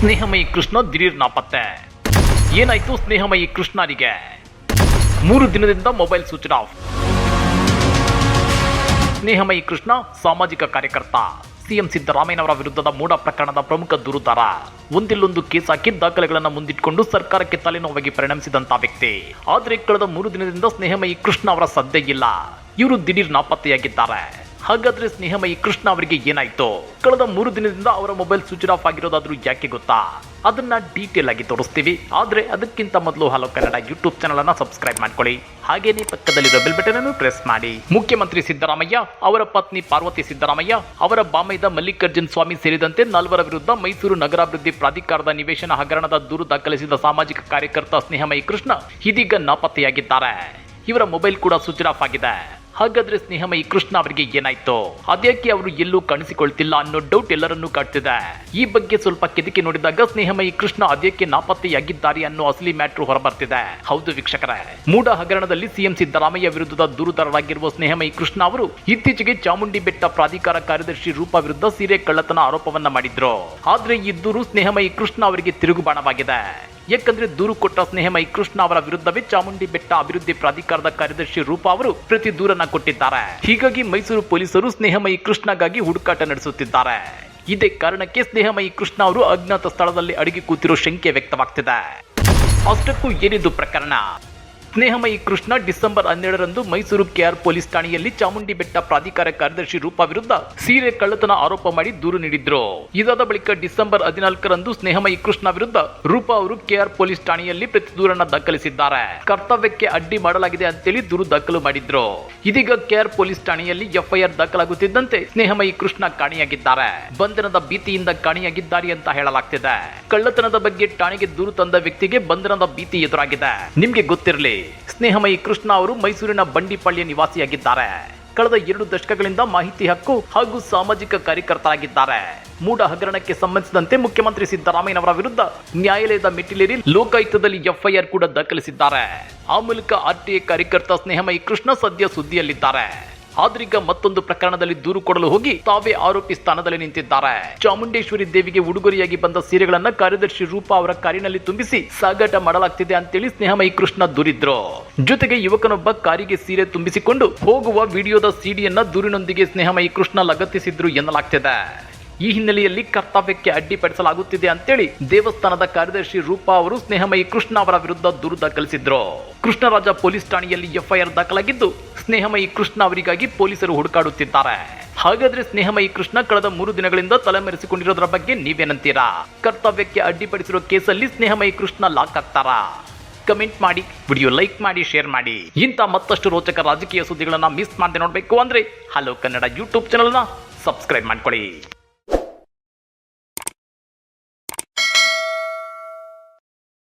ಸ್ನೇಹಮಯಿ ಕೃಷ್ಣ ದಿಢೀರ್ ನಾಪತ್ತೆ. ಏನಾಯ್ತು ಸ್ನೇಹಮಯಿ ಕೃಷ್ಣರಿಗೆ? ಮೂರು ದಿನದಿಂದ mobile switch off. Snehamayi Krishna ಸಾಮಾಜಿಕ ಕಾರ್ಯಕರ್ತ, ಸಿಎಂ ಸಿದ್ದರಾಮಯ್ಯನವರ ವಿರುದ್ಧದ ಮೂಡ ಪ್ರಕರಣದ ಪ್ರಮುಖ ದೂರುದಾರ. ಒಂದಿಲ್ಲೊಂದು ಕೇಸ್ ಹಾಕಿ ದಾಖಲೆಗಳನ್ನು ಮುಂದಿಟ್ಟುಕೊಂಡು ಸರ್ಕಾರಕ್ಕೆ ತಲೆನೋವಾಗಿ ಪರಿಣಮಿಸಿದಂತಹ ವ್ಯಕ್ತಿ. ಆದರೆ ಕಳೆದ ಮೂರು ದಿನದಿಂದ ಸ್ನೇಹಮಯಿ ಕೃಷ್ಣ ಅವರ ಸದ್ಯ ಇಲ್ಲ. ಇವರು ದಿಢೀರ್ ನಾಪತ್ತೆಯಾಗಿದ್ದಾರೆ. ಹಾಗಾದ್ರೆ ಸ್ನೇಹಮಯಿ ಕೃಷ್ಣ ಅವರಿಗೆ ಏನಾಯ್ತು? ಕಳೆದ ಮೂರು ದಿನದಿಂದ ಅವರ ಮೊಬೈಲ್ ಸ್ವಿಚ್ ಆಫ್ ಆಗಿರೋದಾದ್ರೂ ಯಾಕೆ ಗೊತ್ತಾ? ಅದನ್ನ ಡೀಟೇಲ್ ಆಗಿ ತೋರಿಸ್ತೀವಿ. ಆದ್ರೆ ಅದಕ್ಕಿಂತ ಮೊದಲು ಹಲೋ ಕನ್ನಡ ಯೂಟ್ಯೂಬ್ ಚಾನಲ್ ಅನ್ನ ಸಬ್ಸ್ಕ್ರೈಬ್ ಮಾಡ್ಕೊಳ್ಳಿ. ಹಾಗೇನೇ ಪಕ್ಕದಲ್ಲಿರೋ ಬೆಲ್ ಬಟನ್ ಅನ್ನು ಪ್ರೆಸ್ ಮಾಡಿ. ಮುಖ್ಯಮಂತ್ರಿ ಸಿದ್ದರಾಮಯ್ಯ, ಅವರ ಪತ್ನಿ ಪಾರ್ವತಿ ಸಿದ್ದರಾಮಯ್ಯ, ಅವರ ಬಾಮೈದ ಮಲ್ಲಿಕಾರ್ಜುನ್ ಸ್ವಾಮಿ ಸೇರಿದಂತೆ ನಾಲ್ವರ ವಿರುದ್ಧ ಮೈಸೂರು ನಗರಾಭಿವೃದ್ಧಿ ಪ್ರಾಧಿಕಾರದ ನಿವೇಶನ ಹಗರಣದ ದೂರು ದಾಖಲಿಸಿದ ಸಾಮಾಜಿಕ ಕಾರ್ಯಕರ್ತ ಸ್ನೇಹಮಯಿ ಕೃಷ್ಣ ಇದೀಗ ನಾಪತ್ತೆಯಾಗಿದ್ದಾರೆ. ಇವರ ಮೊಬೈಲ್ ಕೂಡ ಸ್ವಿಚ್ ಆಫ್ ಆಗಿದೆ. ಹಾಗಾದ್ರೆ ಸ್ನೇಹಮಯಿ ಕೃಷ್ಣ ಅವರಿಗೆ ಏನಾಯ್ತು? ಅದ್ಯಾಕೆ ಅವರು ಎಲ್ಲೂ ಕಾಣಿಸಿಕೊಳ್ತಿಲ್ಲ ಅನ್ನೋ ಡೌಟ್ ಎಲ್ಲರನ್ನೂ ಕಾಡ್ತಿದೆ. ಈ ಬಗ್ಗೆ ಸ್ವಲ್ಪ ಕೆದಕಿ ನೋಡಿದಾಗ ಸ್ನೇಹಮಯಿ ಕೃಷ್ಣ ಅದ್ಯಾಕೆ ನಾಪತ್ತೆಯಾಗಿದ್ದಾರೆ ಅನ್ನೋ ಅಸಲಿ ಮ್ಯಾಟ್ರು ಹೊರಬರ್ತಿದೆ. ಹೌದು ವೀಕ್ಷಕರೇ. ಮೂಡ ಹಗರಣದಲ್ಲಿ ಸಿಎಂ ಸಿದ್ದರಾಮಯ್ಯ ವಿರುದ್ಧದ ದೂರುದಾರರಾಗಿರುವ ಸ್ನೇಹಮಯಿ ಕೃಷ್ಣ ಅವರು ಇತ್ತೀಚೆಗೆ ಚಾಮುಂಡಿ ಬೆಟ್ಟ ಪ್ರಾಧಿಕಾರ ಕಾರ್ಯದರ್ಶಿ ರೂಪಾ ವಿರುದ್ಧ ಸೀರೆ ಕಳ್ಳತನ ಆರೋಪವನ್ನ ಮಾಡಿದ್ರು. ಆದ್ರೆ ಈ ದೂರು ಸ್ನೇಹಮಯಿ ಕೃಷ್ಣ ಅವರಿಗೆ ತಿರುಗುಬಾಣವಾಗಿದೆ. ಯಾಕಂದ್ರೆ ದೂರು ಕೊಟ್ಟ ಸ್ನೇಹಮಯಿ ಕೃಷ್ಣ ಅವರ ವಿರುದ್ಧವೇ ಚಾಮುಂಡಿ ಬೆಟ್ಟ ಅಭಿವೃದ್ಧಿ ಪ್ರಾಧಿಕಾರದ ಕಾರ್ಯದರ್ಶಿ ರೂಪಾ ಅವರು ಪ್ರತಿ ದೂರನ್ನ ಕೊಟ್ಟಿದ್ದಾರೆ. ಹೀಗಾಗಿ ಮೈಸೂರು ಪೊಲೀಸರು ಸ್ನೇಹಮಯಿ ಕೃಷ್ಣಗಾಗಿ ಹುಡುಕಾಟ ನಡೆಸುತ್ತಿದ್ದಾರೆ. ಇದೇ ಕಾರಣಕ್ಕೆ ಸ್ನೇಹಮಯಿ ಕೃಷ್ಣ ಅವರು ಅಜ್ಞಾತ ಸ್ಥಳದಲ್ಲಿ ಅಡಗಿ ಕೂತಿರೋ ಶಂಕೆ ವ್ಯಕ್ತವಾಗ್ತಿದೆ. ಅಷ್ಟಕ್ಕೂ ಏನಿದು ಪ್ರಕರಣ? ಸ್ನೇಹಮಯಿ ಕೃಷ್ಣ ಡಿಸೆಂಬರ್ ಹನ್ನೆರಡರಂದು ಮೈಸೂರು ಕೆಆರ್ ಪೊಲೀಸ್ ಠಾಣೆಯಲ್ಲಿ ಚಾಮುಂಡಿ ಬೆಟ್ಟ ಪ್ರಾಧಿಕಾರ ಕಾರ್ಯದರ್ಶಿ ರೂಪಾ ವಿರುದ್ಧ ಸೀರೆ ಕಳ್ಳತನ ಆರೋಪ ಮಾಡಿ ದೂರು ನೀಡಿದ್ರು. ಇದಾದ ಬಳಿಕ ಡಿಸೆಂಬರ್ ಹದಿನಾಲ್ಕರಂದು ಸ್ನೇಹಮಯಿ ಕೃಷ್ಣ ವಿರುದ್ಧ ರೂಪಾ ಅವರು ಕೆಆರ್ ಪೊಲೀಸ್ ಠಾಣೆಯಲ್ಲಿ ಪ್ರತಿ ದೂರನ್ನ ದಾಖಲಿಸಿದ್ದಾರೆ. ಕರ್ತವ್ಯಕ್ಕೆ ಅಡ್ಡಿ ಮಾಡಲಾಗಿದೆ ಅಂತೇಳಿ ದೂರು ದಾಖಲು ಮಾಡಿದ್ರು. ಇದೀಗ ಕೆಆರ್ ಪೊಲೀಸ್ ಠಾಣೆಯಲ್ಲಿ ಎಫ್ಐಆರ್ ದಾಖಲಾಗುತ್ತಿದ್ದಂತೆ ಸ್ನೇಹಮಯಿ ಕೃಷ್ಣ ಕಾಣೆಯಾಗಿದ್ದಾರೆ. ಬಂಧನದ ಭೀತಿಯಿಂದ ಕಾಣೆಯಾಗಿದ್ದಾರೆ ಅಂತ ಹೇಳಲಾಗ್ತಿದೆ. ಕಳ್ಳತನದ ಬಗ್ಗೆ ಠಾಣೆಗೆ ದೂರು ತಂದ ವ್ಯಕ್ತಿಗೆ ಬಂಧನದ ಭೀತಿ ಎದುರಾಗಿದೆ. ನಿಮ್ಗೆ ಗೊತ್ತಿರಲಿ ಸ್ನೇಹಮಯಿ ಕೃಷ್ಣ ಅವರು ಮೈಸೂರಿನ ಬಂಡಿಪಾಳ್ಯ ನಿವಾಸಿಯಾಗಿದ್ದಾರೆ. ಕಳೆದ ಎರಡು ದಶಕಗಳಿಂದ ಮಾಹಿತಿ ಹಕ್ಕು ಹಾಗೂ ಸಾಮಾಜಿಕ ಕಾರ್ಯಕರ್ತರಾಗಿದ್ದಾರೆ. ಮೂಡ ಹಗರಣಕ್ಕೆ ಸಂಬಂಧಿಸಿದಂತೆ ಮುಖ್ಯಮಂತ್ರಿ ಸಿದ್ದರಾಮಯ್ಯನವರ ವಿರುದ್ಧ ನ್ಯಾಯಾಲಯದ ಮೆಟ್ಟಿಲೇರಿ ಲೋಕಾಯುಕ್ತದಲ್ಲಿ ಎಫ್ಐಆರ್ ಕೂಡ ದಾಖಲಿಸಿದ್ದಾರೆ. ಆ ಮೂಲಕ ಆರ್ಟಿಐ ಕಾರ್ಯಕರ್ತ ಸ್ನೇಹಮಯಿ ಕೃಷ್ಣ ಸದ್ಯ ಸುದ್ದಿಯಲ್ಲಿದ್ದಾರೆ. ಆದ್ರೀಗ ಮತ್ತೊಂದು ಪ್ರಕರಣದಲ್ಲಿ ದೂರು ಕೊಡಲು ಹೋಗಿ ತಾವೇ ಆರೋಪಿ ಸ್ಥಾನದಲ್ಲಿ ನಿಂತಿದ್ದಾರೆ. ಚಾಮುಂಡೇಶ್ವರಿ ದೇವಿಗೆ ಉಡುಗೊರೆಯಾಗಿ ಬಂದ ಸೀರೆಗಳನ್ನ ಕಾರ್ಯದರ್ಶಿ ರೂಪಾ ಅವರ ಕಾರಿನಲ್ಲಿ ತುಂಬಿಸಿ ಸಾಗಾಟ ಮಾಡಲಾಗ್ತಿದೆ ಅಂತೇಳಿ ಸ್ನೇಹಮಯಿ ಕೃಷ್ಣ ದೂರಿದ್ರು. ಜೊತೆಗೆ ಯುವಕನೊಬ್ಬ ಕಾರಿಗೆ ಸೀರೆ ತುಂಬಿಸಿಕೊಂಡು ಹೋಗುವ ವಿಡಿಯೋದ ಸಿಡಿಯನ್ನ ದೂರಿನೊಂದಿಗೆ ಸ್ನೇಹಮಯಿ ಕೃಷ್ಣ ಲಗತ್ತಿಸಿದ್ರು ಎನ್ನಲಾಗ್ತಿದೆ. ಈ ಹಿನ್ನೆಲೆಯಲ್ಲಿ ಕರ್ತವ್ಯಕ್ಕೆ ಅಡ್ಡಿಪಡಿಸಲಾಗುತ್ತಿದೆ ಅಂತೇಳಿ ದೇವಸ್ಥಾನದ ಕಾರ್ಯದರ್ಶಿ ರೂಪಾ ಅವರು ಸ್ನೇಹಮಯಿ ಕೃಷ್ಣ ಅವರ ವಿರುದ್ಧ ದೂರು ದಾಖಲಿಸಿದ್ರು. ಕೃಷ್ಣರಾಜ ಪೊಲೀಸ್ ಠಾಣೆಯಲ್ಲಿ ಎಫ್ಐಆರ್ ದಾಖಲಾಗಿದ್ದು, ಸ್ನೇಹಮಯಿ ಕೃಷ್ಣ ಅವರಿಗಾಗಿ ಪೊಲೀಸರು ಹುಡುಕಾಡುತ್ತಿದ್ದಾರೆ. ಹಾಗಾದ್ರೆ ಸ್ನೇಹಮಯಿ ಕೃಷ್ಣ ಕಳೆದ ಮೂರು ದಿನಗಳಿಂದ ತಲೆಮರೆಸಿಕೊಂಡಿರೋದ್ರ ಬಗ್ಗೆ ನೀವೇನಂತೀರಾ? ಕರ್ತವ್ಯಕ್ಕೆ ಅಡ್ಡಿಪಡಿಸಿರೋ ಕೇಸಲ್ಲಿ ಸ್ನೇಹಮಯಿ ಕೃಷ್ಣ ಲಾಕ್ ಆಗ್ತಾರಾ? ಕಮೆಂಟ್ ಮಾಡಿ, ವಿಡಿಯೋ ಲೈಕ್ ಮಾಡಿ, ಶೇರ್ ಮಾಡಿ. ಇಂಥ ಮತ್ತಷ್ಟು ರೋಚಕ ರಾಜಕೀಯ ಸುದ್ದಿಗಳನ್ನ ಮಿಸ್ ಮಾಡದೆ ನೋಡಬೇಕು ಅಂದ್ರೆ ಹಲೋ ಕನ್ನಡ ಯೂಟ್ಯೂಬ್ ಚಾನಲ್ನ ಸಬ್ಸ್ಕ್ರೈಬ್ ಮಾಡ್ಕೊಳ್ಳಿ.